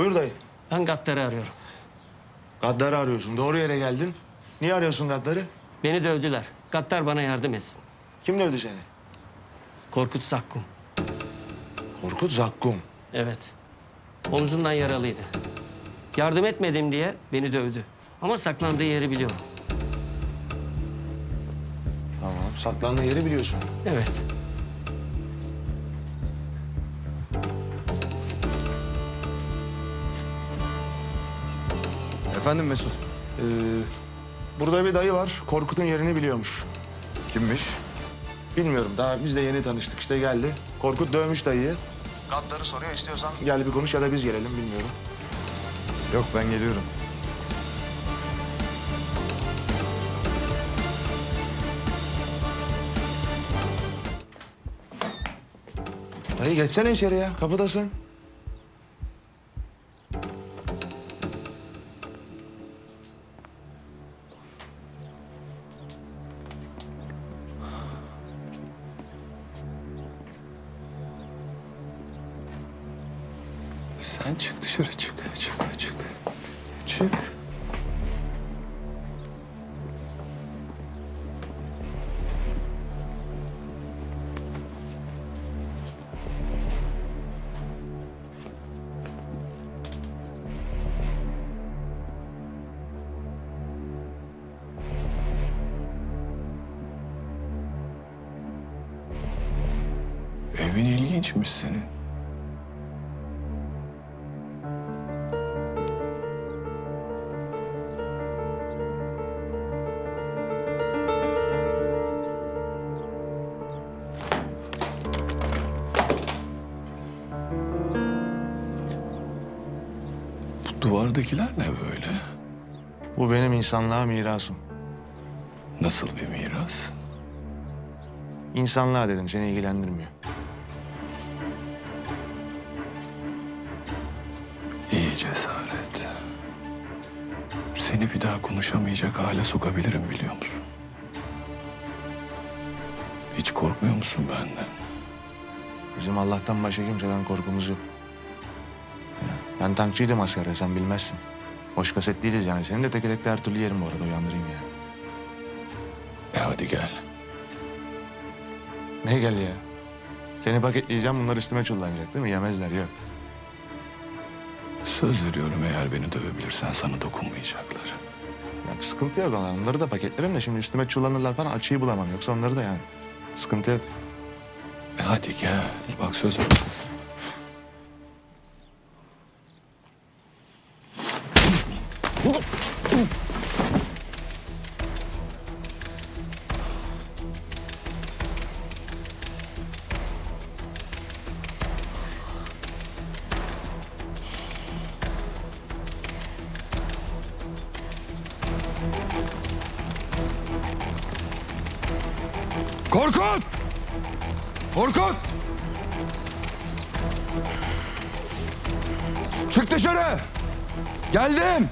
Buyur dayı. Ben Gattar'ı arıyorum. Gaddar'ı arıyorsun. Doğru yere geldin. Niye arıyorsun Gaddar'ı? Beni dövdüler. Gattar bana yardım etsin. Kim dövdü seni? Korkut Sakkum. Korkut Zakkum. Evet. Omzundan yaralıydı. Yardım etmedim diye beni dövdü. Ama saklandığı yeri biliyorum. Tamam. Saklandığı yeri biliyorsun. Evet. Efendim Mesut. Ee, burada bir dayı var. Korkut'un yerini biliyormuş. Kimmiş? Bilmiyorum. Daha biz de yeni tanıştık. İşte geldi. Korkut dövmüş dayıyı. Gaddar'ı soruyor. İstiyorsan gel bir konuş ya da biz gelelim. Bilmiyorum. Yok ben geliyorum. Dayı geçsene içeri ya. Kapıdasın. Sen çık dışarı çık. Çık çık. Çık. Duvardakiler ne böyle? Bu benim insanlığa mirasım. Nasıl bir miras? İnsanlığa dedim. Seni ilgilendirmiyor. İyi cesaret. Seni bir daha konuşamayacak hale sokabilirim biliyor musun? Hiç korkmuyor musun benden? Bizim Allah'tan başka kimseden korkumuz yok. Ya, Ben tankçıydım askerde sen bilmezsin. Hoş kaset değiliz yani. Seni de teke tekte her türlü yerim bu arada uyandırayım yani. E hadi gel. Ne gel ya? Seni paketleyeceğim bunlar üstüme çullanacak değil mi? Yemezler yok. Söz veriyorum eğer beni dövebilirsen sana dokunmayacaklar. Ya sıkıntı yok ona. Onları da paketlerim de şimdi üstüme çullanırlar falan açıyı bulamam. Yoksa onları da yani. Sıkıntı yok. E hadi gel. Bak söz ver. Korkut! Korkut! Çık dışarı! Geldim!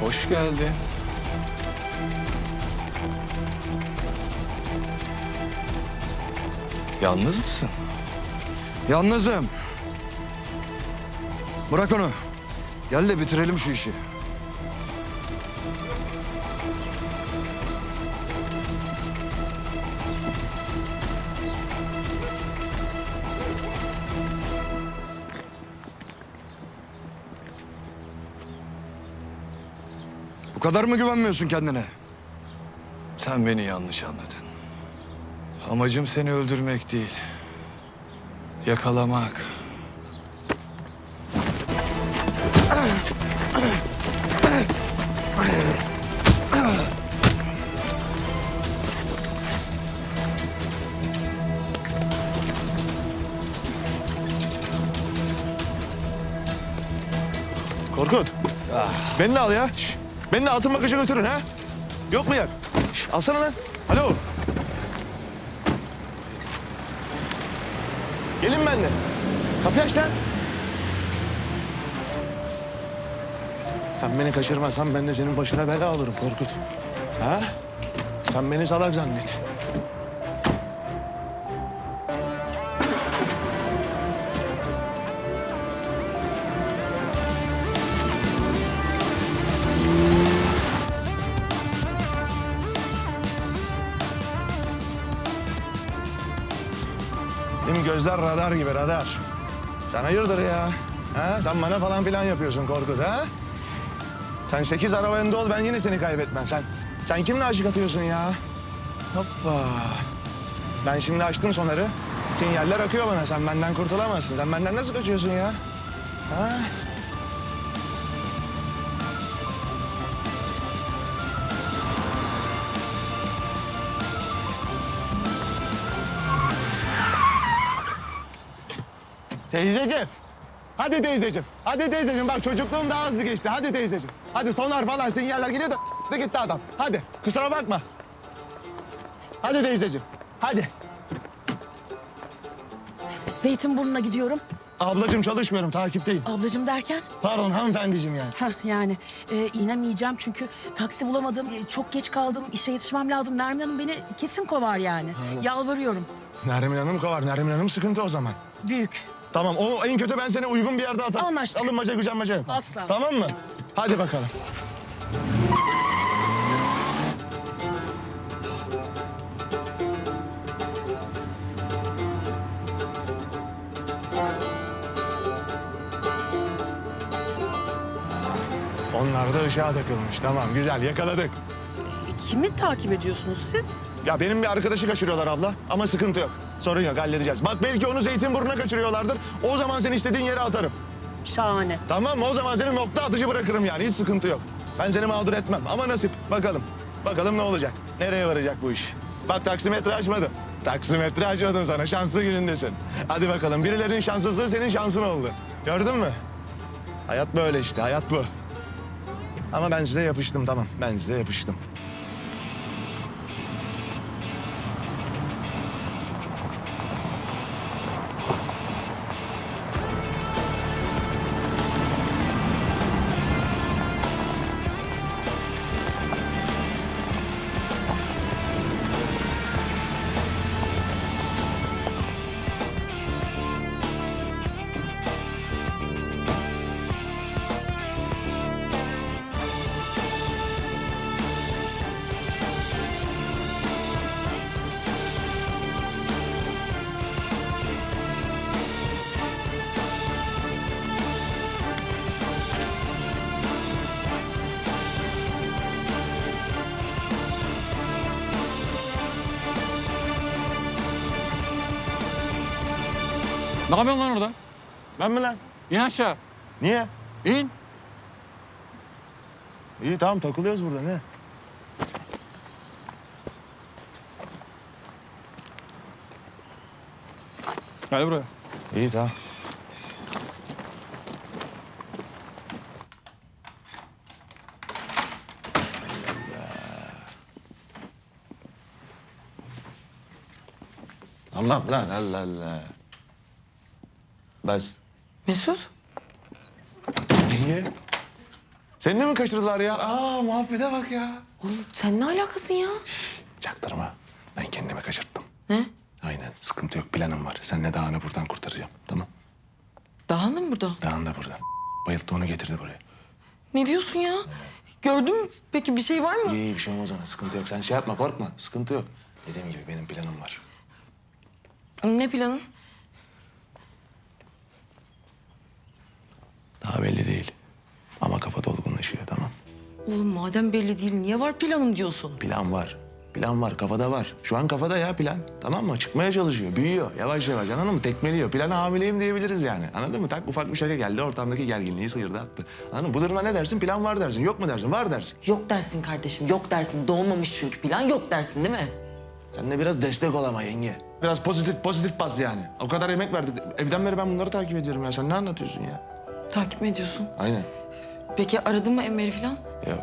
Hoş geldin. Yalnız mısın? Yalnızım. Bırak onu. Gel de bitirelim şu işi. Kadar mı güvenmiyorsun kendine? Sen beni yanlış anladın. Amacım seni öldürmek değil. Yakalamak. Korkut. Beni de al ya. Şş, Beni de altın bakışa götürün ha. Yok mu yer? Şş, alsana lan. Alo. Gelin benimle. Kapıyı aç lan. Sen beni kaçırmazsan ben de senin başına bela olurum Korkut. Ha? Sen beni salak zannet. Benim gözler radar gibi radar. Sen hayırdır ya? Ha? Sen bana falan filan yapıyorsun Korkut ha? Sen sekiz araba önde ol ben yine seni kaybetmem. Sen sen kimle aşık atıyorsun ya? Hoppa. Ben şimdi açtım sonarı. Sinyaller akıyor bana. Sen benden kurtulamazsın. Sen benden nasıl kaçıyorsun ya? Ha? Teyzeciğim. Hadi teyzeciğim. Hadi teyzeciğim. Bak çocukluğum daha hızlı geçti. Hadi teyzeciğim. Hadi sonar falan sinyaller gidiyor da da gitti adam. Hadi. Kusura bakma. Hadi teyzeciğim. Hadi. Zeytinburnu'na gidiyorum. Ablacığım çalışmıyorum. Takipteyim. Ablacığım derken? Pardon hanımefendiciğim yani. Heh, yani e, inemeyeceğim çünkü taksi bulamadım. E, çok geç kaldım. İşe yetişmem lazım. Nermin Hanım beni kesin kovar yani. Yalvarıyorum. Nermin Hanım kovar. Nermin Hanım sıkıntı o zaman. Büyük. Tamam o en kötü ben seni uygun bir yerde atarım. Anlaştık. Alınmaca gücenmece. Asla. Tamam mı? Hadi bakalım. Onlar da ışığa takılmış. Tamam güzel yakaladık. Kimi takip ediyorsunuz siz? Ya benim bir arkadaşı kaçırıyorlar abla ama sıkıntı yok. Sorun yok halledeceğiz. Bak belki onu Zeytinburnu'na kaçırıyorlardır. O zaman seni istediğin yere atarım. Şahane. Tamam mı? O zaman seni nokta atıcı bırakırım yani. Hiç sıkıntı yok. Ben seni mağdur etmem ama nasip. Bakalım. Bakalım ne olacak? Nereye varacak bu iş? Bak taksimetre açmadım. Taksimetre açmadım sana. Şanslı günündesin. Hadi bakalım. Birilerinin şanssızlığı senin şansın oldu. Gördün mü? Hayat böyle işte. Hayat bu. Ama ben size yapıştım tamam. Ben size yapıştım. Ne yapıyorsun lan orada? Ben mi lan? İn aşağı. Niye? İn. İyi tamam takılıyoruz burada ne? Gel buraya. İyi tamam. Allah lan Allah Allah. Bas. Mesut? Niye? Seni de mi kaçırdılar ya? Aa muhabbete bak ya. Oğlum sen ne alakasın ya? Çaktırma. Ben kendimi kaçırttım. Ne? Aynen sıkıntı yok planım var. Senle Dağan'ı buradan kurtaracağım. Tamam. Dağındı mı burada? Dağın da buradan. Bayılttı onu getirdi buraya. Ne diyorsun ya? Gördün mü? Peki bir şey var mı? İyi iyi bir şey olmaz ona. Sıkıntı yok. Sen şey yapma korkma. Sıkıntı yok. Dediğim gibi benim planım var. Ne planın? Daha belli değil. Ama kafa dolgunlaşıyor tamam. Oğlum madem belli değil niye var planım diyorsun? Plan var. Plan var. Kafada var. Şu an kafada ya plan. Tamam mı? Çıkmaya çalışıyor. Büyüyor. Yavaş yavaş. Anladın mı? Tekmeliyor. Plana hamileyim diyebiliriz yani. Anladın mı? Tak ufak bir şaka geldi. Ortamdaki gerginliği sıyırdı attı. Anladın mı? Bu durumda ne dersin? Plan var dersin. Yok mu dersin? Var dersin. Yok dersin kardeşim yok dersin. Doğmamış çünkü plan yok dersin değil mi? Sen de biraz destek ol ama yenge. Biraz pozitif pozitif bas yani. O kadar emek verdik. Evden beri ben bunları takip ediyorum ya. Sen ne anlatıyorsun ya? Takip mi ediyorsun? Aynen. Peki aradın mı Enver'i falan? Yok.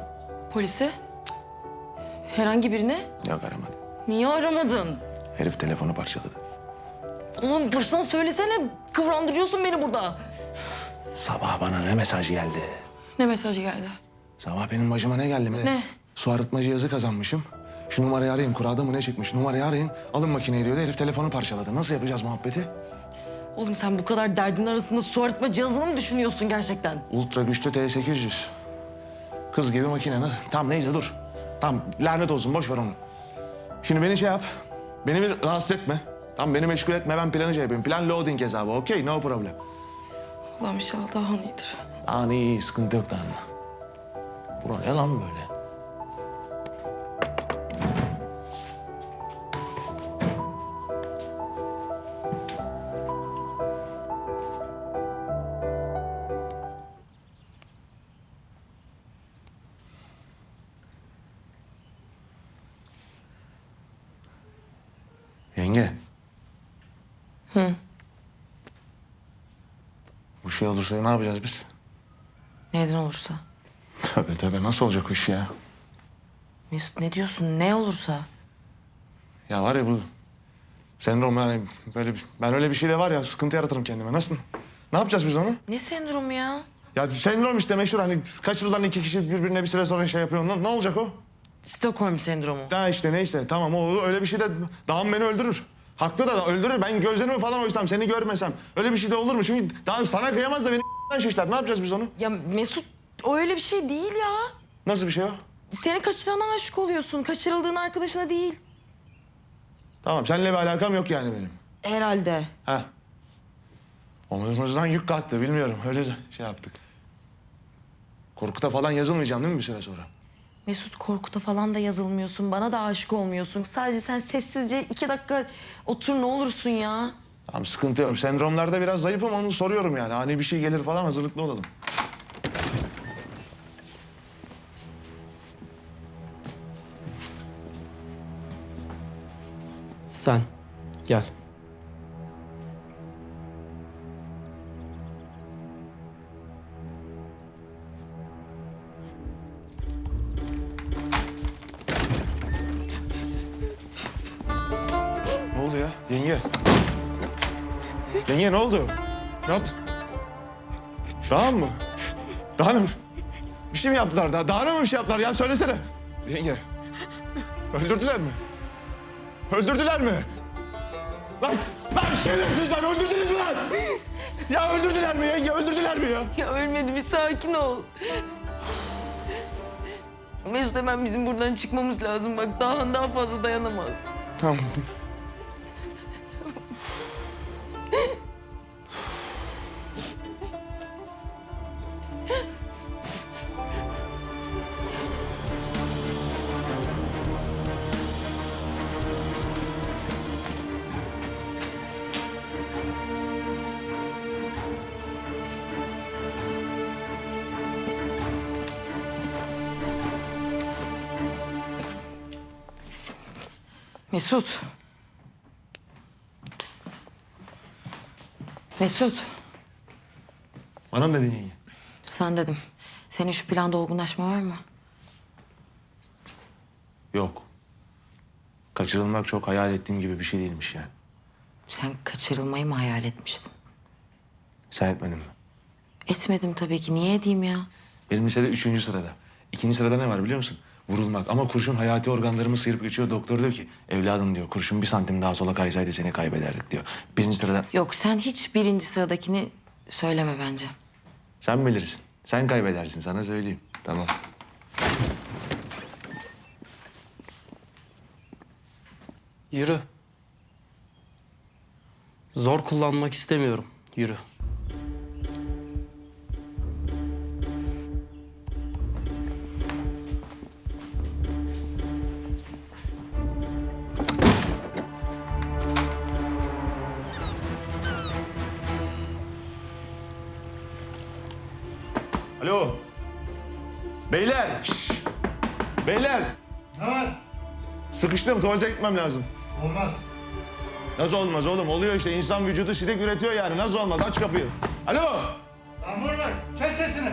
Polise? Herhangi birine? Yok aramadım. Niye aramadın? Herif telefonu parçaladı. Oğlum baştan söylesene. Kıvrandırıyorsun beni burada. Sabah bana ne mesaj geldi? Ne mesajı geldi? Sabah benim başıma ne geldi mi? Ne? Su arıtma cihazı kazanmışım. Şu numarayı arayın. Kurada mı ne çıkmış? Numarayı arayın. Alın makineyi diyordu. Herif telefonu parçaladı. Nasıl yapacağız muhabbeti? Oğlum sen bu kadar derdin arasında su arıtma cihazını mı düşünüyorsun gerçekten? Ultra güçlü T800. Kız gibi makine. Nasıl? Tamam neyse dur. Tamam lanet olsun boş ver onu. Şimdi beni şey yap. Beni bir rahatsız etme. Tamam beni meşgul etme ben planı şey yapayım. Plan loading hesabı okey no problem. Allah'ım inşallah daha iyidir. Daha iyi sıkıntı yok daha. Bura ne lan böyle? Yenge. Hı. Bu şey olursa ne yapacağız biz? Neden olursa. Tövbe tövbe nasıl olacak o iş ya? Mesut ne diyorsun? Ne olursa. Ya var ya bu sendrom yani böyle bir, ben öyle bir şeyle var ya sıkıntı yaratırım kendime. Nasıl? Ne yapacağız biz onu? Ne sendromu ya? Ya sendrom işte meşhur hani kaçırılan iki kişi birbirine bir süre sonra şey yapıyor. Ne, ne olacak o? Stockholm sendromu. Daha işte neyse tamam o öyle bir şey de daha beni öldürür. Haklı da öldürür. Ben gözlerimi falan oysam seni görmesem öyle bir şey de olur mu? Çünkü daha sana kıyamaz da beni şişler. Ne yapacağız biz onu? Ya Mesut o öyle bir şey değil ya. Nasıl bir şey o? Seni kaçırana aşık oluyorsun. Kaçırıldığın arkadaşına değil. Tamam seninle bir alakam yok yani benim. Herhalde. Ha. Omuzumuzdan yük kalktı bilmiyorum. Öyle şey yaptık. Korkuta falan yazılmayacağım değil mi bir süre sonra? Mesut Korkut'a falan da yazılmıyorsun. Bana da aşık olmuyorsun. Sadece sen sessizce iki dakika otur ne olursun ya. Tamam sıkıntı yok. Sendromlarda biraz zayıfım onu soruyorum yani. Hani bir şey gelir falan hazırlıklı olalım. Sen gel. Yenge. Yenge ne oldu? Ne yaptın? Daha mı? Daha mı? Bir şey mi yaptılar? Daha, daha mı bir şey yaptılar? Ya söylesene. Yenge. Öldürdüler mi? Öldürdüler mi? Lan, lan şerefsizler öldürdünüz mü lan? Ya öldürdüler mi yenge? Öldürdüler mi ya? Ya ölmedi bir sakin ol. Mesut hemen bizim buradan çıkmamız lazım. Bak daha daha fazla dayanamaz. Tamam. Mesut. Mesut. Bana mı dedin yenge? Sen dedim. Senin şu planda olgunlaşma var mı? Yok. Kaçırılmak çok hayal ettiğim gibi bir şey değilmiş yani. Sen kaçırılmayı mı hayal etmiştin? Sen etmedin mi? Etmedim tabii ki. Niye edeyim ya? Benim lisede üçüncü sırada. İkinci sırada ne var biliyor musun? Vurulmak. Ama kurşun hayati organlarımı sıyırıp geçiyor. Doktor diyor ki evladım diyor kurşun bir santim daha sola kaysaydı seni kaybederdik diyor. Birinci sırada Yok sen hiç birinci sıradakini söyleme bence. sen bilirsin. Sen kaybedersin sana söyleyeyim. Tamam. Yürü. Zor kullanmak istemiyorum. Yürü. Alo. Beyler. şşş! Beyler. Ne var? Sıkıştım tuvalete gitmem lazım. Olmaz. Nasıl olmaz oğlum? Oluyor işte insan vücudu sidik üretiyor yani. Nasıl olmaz? Aç kapıyı. Alo. Lan vurma. Kes sesini.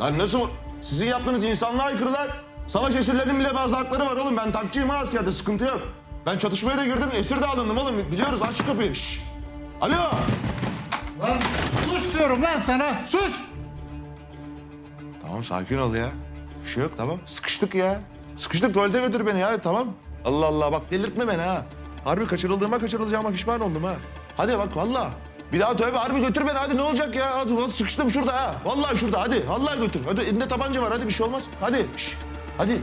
Lan nasıl? Sizin yaptığınız insanlığa aykırı lan. Savaş esirlerinin bile bazı hakları var oğlum. Ben tankçıyım ha askerde sıkıntı yok. Ben çatışmaya da girdim esir de alındım oğlum. Biliyoruz aç şu kapıyı. Şşş. Alo. Lan sus diyorum lan sana. Sus. Tamam sakin ol ya. Bir şey yok tamam. Sıkıştık ya. Sıkıştık tuvalete götür beni ya tamam. Allah Allah bak delirtme beni ha. Harbi kaçırıldığıma kaçırılacağıma pişman oldum ha. Hadi bak valla. Bir daha tövbe harbi götür beni hadi ne olacak ya? Hadi, sıkıştım şurada ha. Vallahi şurada hadi. Vallahi götür. Hadi elinde tabanca var hadi bir şey olmaz. Hadi. Şş. Hadi.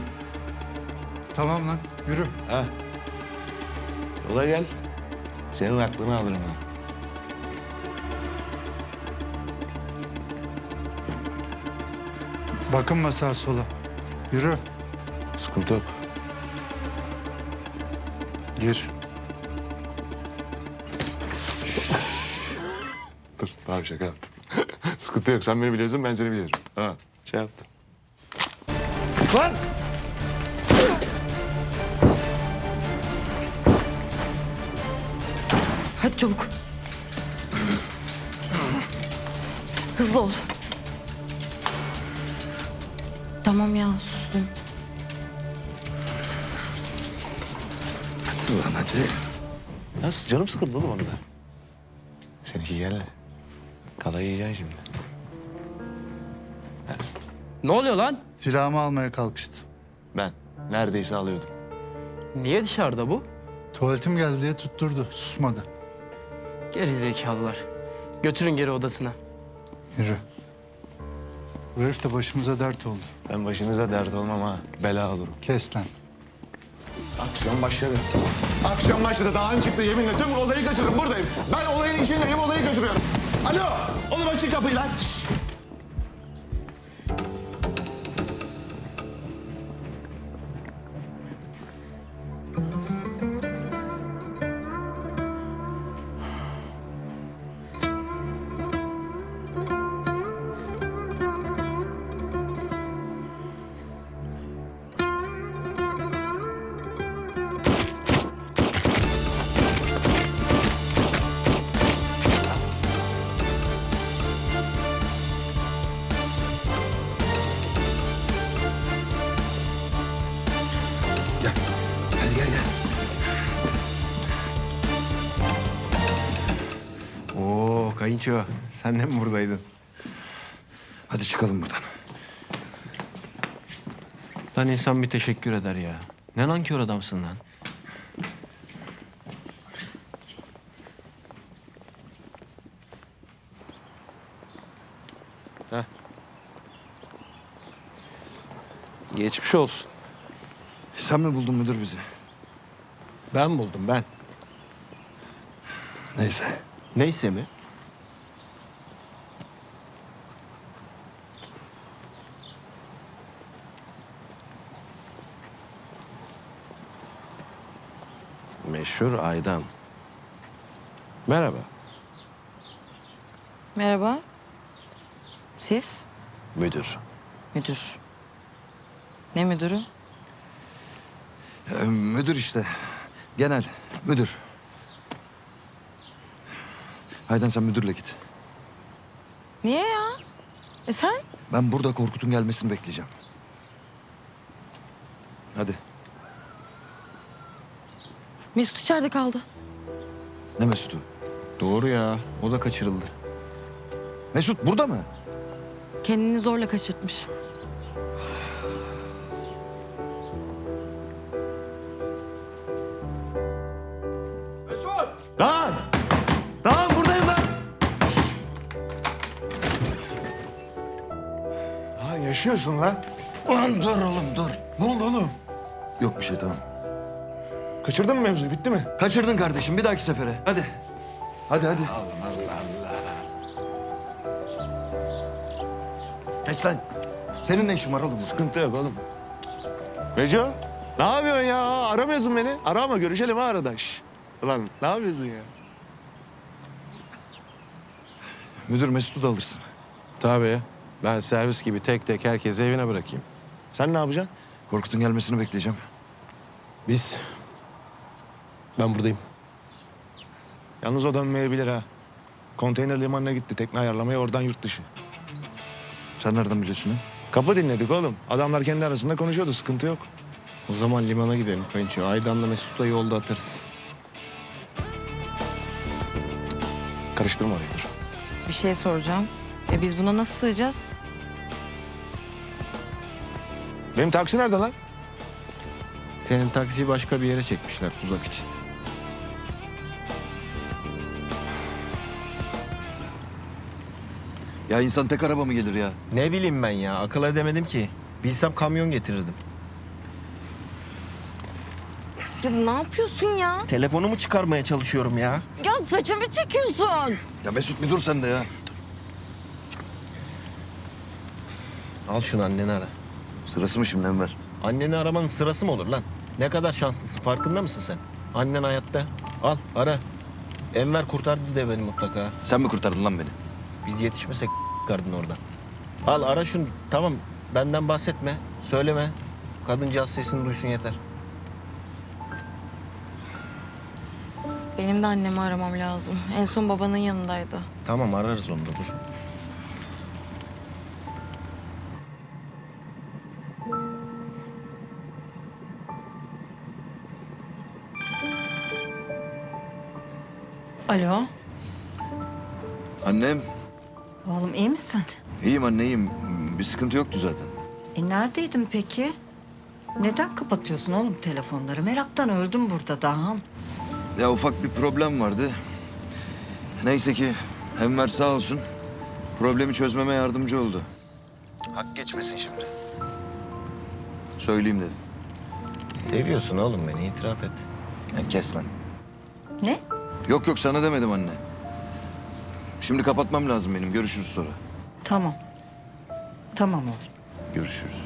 Tamam lan yürü. Ha. Yola gel. Senin aklını alırım ha. Bakınma sağa sola. Yürü. Sıkıntı yok. Gir. Dur tamam şaka yaptım. Sıkıntı yok sen beni biliyorsun ben seni biliyorum. Ha şey yaptım. Lan. Hadi çabuk. Hızlı ol. Tamam ya sustum. Ulan hadi. Nasıl canım sıkıldı oğlum orada. Seninki gel. Kala yiyeceksin şimdi. Ne oluyor lan? Silahımı almaya kalkıştı. Ben neredeyse alıyordum. Niye dışarıda bu? Tuvaletim geldi diye tutturdu. Susmadı. Geri zekalılar. Götürün geri odasına. Yürü. Bu herif de başımıza dert oldu. Ben başınıza dert olmam ha. Bela olurum. Kes lan. Aksiyon başladı. Aksiyon başladı. Dağın çıktı yeminle. Tüm olayı kaçırırım. Buradayım. Ben olayın içindeyim. Olayı kaçırıyorum. Alo. Oğlum açın kapıyı lan. Şşş. Kayınço sen de mi buradaydın? Hadi çıkalım buradan. Lan insan bir teşekkür eder ya. Ne nankör adamsın lan. Heh. Geçmiş olsun. Sen mi buldun müdür bizi? Ben buldum ben. Neyse. Neyse mi? Meşhur Aydan. Merhaba. Merhaba. Siz? Müdür. Müdür. Ne müdürü? Ee, müdür işte. Genel. Müdür. Haydan sen müdürle git. Niye ya? E sen? Ben burada Korkut'un gelmesini bekleyeceğim. Hadi. Mesut içeride kaldı. Ne Mesut'u? Doğru ya. O da kaçırıldı. Mesut burada mı? Kendini zorla kaçırtmış. Lan. Lan buradayım lan. Ha yaşıyorsun lan. Ulan dur oğlum dur. Ne oldu oğlum? Yok bir şey tamam. Kaçırdın mı mevzuyu? Bitti mi? Kaçırdın kardeşim bir dahaki sefere. Hadi. Hadi hadi. Geç lan. Senin ne işin var oğlum? Sıkıntı yok oğlum. Reco, ne yapıyorsun ya? Aramıyorsun beni. Arama, görüşelim ha arada. Şş. Ulan ne yapıyorsun ya? Müdür Mesut'u da alırsın. Tabii. Ben servis gibi tek tek herkesi evine bırakayım. Sen ne yapacaksın? Korkut'un gelmesini bekleyeceğim. Biz... Ben buradayım. Yalnız o dönmeyebilir ha. Konteyner limanına gitti tekne ayarlamaya oradan yurt dışı. Sen nereden biliyorsun ha? Kapı dinledik oğlum. Adamlar kendi arasında konuşuyordu sıkıntı yok. O zaman limana gidelim kayınço. Aydan'la Mesut'la yolda atarız. Karıştırma orayı dur. Bir şey soracağım. E biz buna nasıl sığacağız? Benim taksi nerede lan? Senin taksiyi başka bir yere çekmişler tuzak için. Ya insan tek araba mı gelir ya? Ne bileyim ben ya akıl edemedim ki. Bilsem kamyon getirirdim. Ya ne yapıyorsun ya? Telefonumu çıkarmaya çalışıyorum ya. Ya saçımı çekiyorsun. Ya Mesut bir dur sen de ya. Al şunu anneni ara. Sırası mı şimdi Enver? Anneni aramanın sırası mı olur lan? Ne kadar şanslısın farkında mısın sen? Annen hayatta. Al ara. Enver kurtardı de beni mutlaka. Sen mi kurtardın lan beni? Biz yetişmesek kardın orada. Al ara şunu. Tamam benden bahsetme. Söyleme. Kadıncağız sesini duysun yeter. Benim de annemi aramam lazım. En son babanın yanındaydı. Tamam ararız onu da dur. Alo. Annem. Oğlum iyi misin? İyiyim anne iyiyim. Bir sıkıntı yoktu zaten. E neredeydin peki? Neden kapatıyorsun oğlum telefonları? Meraktan öldüm burada Dahan. Ya ufak bir problem vardı. Neyse ki Enver sağ olsun problemi çözmeme yardımcı oldu. Hak geçmesin şimdi. Söyleyeyim dedim. Seviyorsun oğlum beni itiraf et. Ya kes lan. Ne? Yok yok sana demedim anne. Şimdi kapatmam lazım benim. Görüşürüz sonra. Tamam. Tamam oğlum. Görüşürüz.